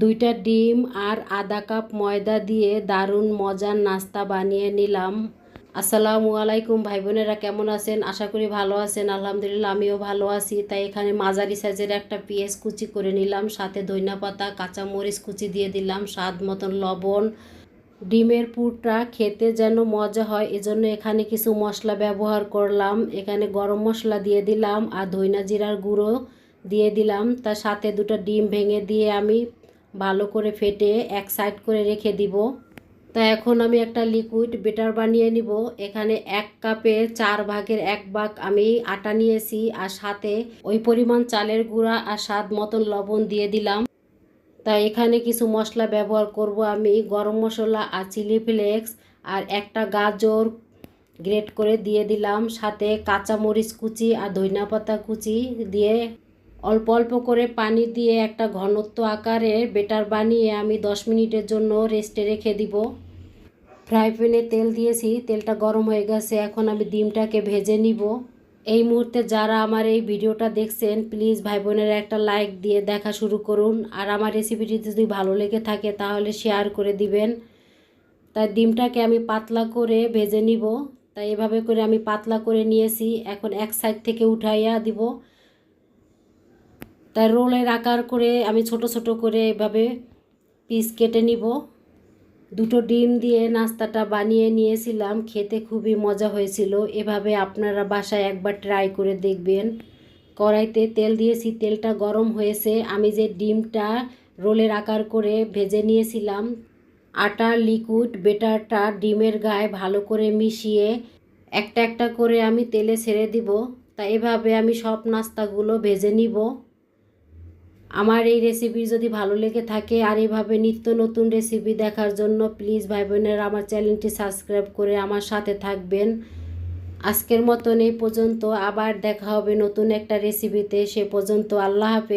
দুইটা ডিম আর আধা কাপ ময়দা দিয়ে দারুণ মজার নাস্তা বানিয়ে নিলাম। আসসালামু আলাইকুম ভাই বোনেরা কেমন আছেন? আশা করি ভালো আছেন, আলহামদুলিল্লাহ আমিও ভালো আছি। তাই এখানে মাঝারি সাইজের একটা পেঁয়াজ কুচি করে নিলাম, সাথে ধইনা পাতা কাঁচা মরিচ কুচি দিয়ে দিলাম, স্বাদ মতন লবণ। ডিমের পুরটা খেতে যেন মজা হয়, এজন্য এখানে কিছু মশলা ব্যবহার করলাম। এখানে গরম মশলা দিয়ে দিলাম আর ধইনা জিরার গুঁড়ো দিয়ে দিলাম। তার সাথে দুটো ডিম ভেঙে দিয়ে আমি ভালো করে ফেটে এক সাইড করে রেখে দিব। তা এখন আমি একটা লিকুইড বেটার বানিয়ে নিব। এখানে এক কাপের চার ভাগের এক ভাগ আমি আটা নিয়েছি আর সাথে ওই পরিমাণ চালের গুঁড়া আর স্বাদ মতন লবণ দিয়ে দিলাম। তাই এখানে কিছু মশলা ব্যবহার করব আমি, গরম মশলা আর চিলি ফ্লেক্স আর একটা গাজর গ্রেট করে দিয়ে দিলাম। সাথে কাঁচা মরিচ কুচি আর ধইনা পাতা কুচি দিয়ে অল্প অল্প করে পানি দিয়ে একটা ঘনত্ব আকারে বেটার বানিয়ে আমি দশ মিনিটের জন্য রেস্টে রেখে দিব। ফ্রাই প্যানে তেল দিয়েছি, তেলটা গরম হয়ে গেছে, এখন আমি ডিমটাকে ভেজে নিব। এই মুহূর্তে যারা আমার এই ভিডিওটা দেখছেন, প্লিজ ভাই বোনেরা একটা লাইক দিয়ে দেখা শুরু করুন। আর আমার রেসিপিটি যদি ভালো লেগে থাকে তাহলে শেয়ার করে দিবেন। তাই ডিমটাকে আমি পাতলা করে ভেজে নিব। তাই এভাবে করে আমি পাতলা করে নিয়েছি, এখন এক সাইড থেকে উঠাইয়া দিব। তাই রোলের আকার করে আমি ছোট ছোট করে এভাবে পিস কেটে নিব। দুটো ডিম দিয়ে নাস্তাটা বানিয়ে নিয়েছিলাম, খেতে খুবই মজা হয়েছিল। এভাবে আপনারা বাসায় একবার ট্রাই করে দেখবেন। কড়াইতে তেল দিয়েছি, তেলটা গরম হয়েছে। আমি যে ডিমটা রোলের আকার করে ভেজে নিয়েছিলাম, আটা, লিকুইড, বেটারটা ডিমের গায়ে ভালো করে মিশিয়ে একটা একটা করে আমি তেলে ছেড়ে দিব। তা এভাবে আমি সব নাস্তাগুলো ভেজে নিব। আমার এই রেসিপি যদি ভালো লেগে থাকে আর এইভাবে নিত্য নতুন রেসিপি দেখার জন্য প্লিজ ভাই বোনেরা আমার চ্যানেলটি সাবস্ক্রাইব করে আমার সাথে থাকবেন। আজকের মতন এই পর্যন্ত, আবার দেখা হবে নতুন একটা রেসিপিতে সে পর্যন্ত আল্লাহ হাফেজ।